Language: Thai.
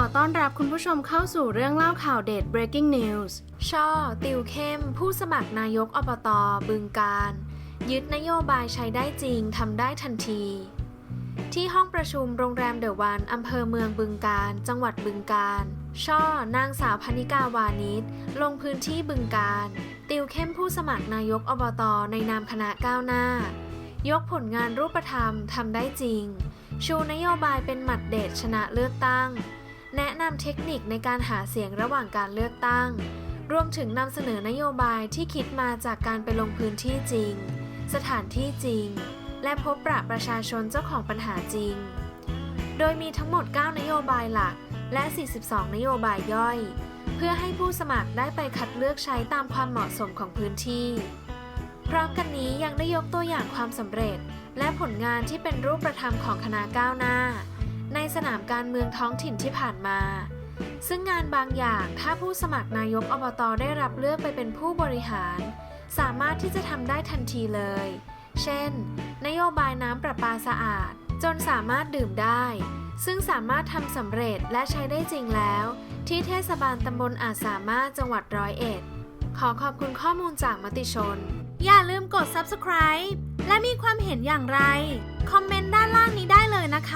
อต้อนรับคุณผู้ชมเข้าสู่เรื่องเล่าข่าวเด็ด breaking news ช่อ ติวเข้ม ผู้สมัครนายกอบตบึงการ ยึดนโยบายใช้ได้จริงทำได้ทันที ที่ห้องประชุมโรงแรมเดอะวันอำเภอเมืองบึงการ จังหวัดบึงการ ช่อ นางสาวพนิกาวานิชลงพื้นที่บึงการ ติวเข้มผู้สมัครนายกอบตในนามคณะก้าวหน้า ยกผลงานรูปธรรมทำได้จริง ชูนโยบายเป็นหมัดเด็ดชนะเลือกตั้ง แนะนำเทคนิคในการหาเสียงระหว่างการเลือกตั้ง รวมถึงนำเสนอนโยบายที่คิดมาจากการไปลงพื้นที่จริง สถานที่จริง และพบปะประชาชนเจ้าของปัญหาจริง โดยมีทั้งหมด 9 นโยบายหลักและ 42 นโยบายย่อย เพื่อให้ผู้สมัครได้ไปคัดเลือกใช้ตามความเหมาะสมของพื้นที่ พร้อมกันนี้ยังได้ยกตัวอย่างความสำเร็จ และผลงานที่เป็นรูปธรรมของคณะก้าวหน้า ในสนามการเมืองท้องถิ่นที่ผ่านมา ซึ่งงานบางอย่างถ้าผู้สมัครนายกอบตได้รับเลือกไปเป็นผู้บริหาร สามารถที่จะทำได้ทันทีเลย เช่น นโยบายน้ำประปาสะอาด จนสามารถดื่มได้ ซึ่งสามารถทำสำเร็จและใช้ได้จริงแล้ว ที่เทศบาลตำบลอาจสามารถจังหวัดร้อยเอ็ด ขอขอบคุณข้อมูลจากมติชน อย่าลืมกด subscribe และมีความเห็นอย่างไร คอมเมนต์ด้านล่างนี้ได้เลยนะคะ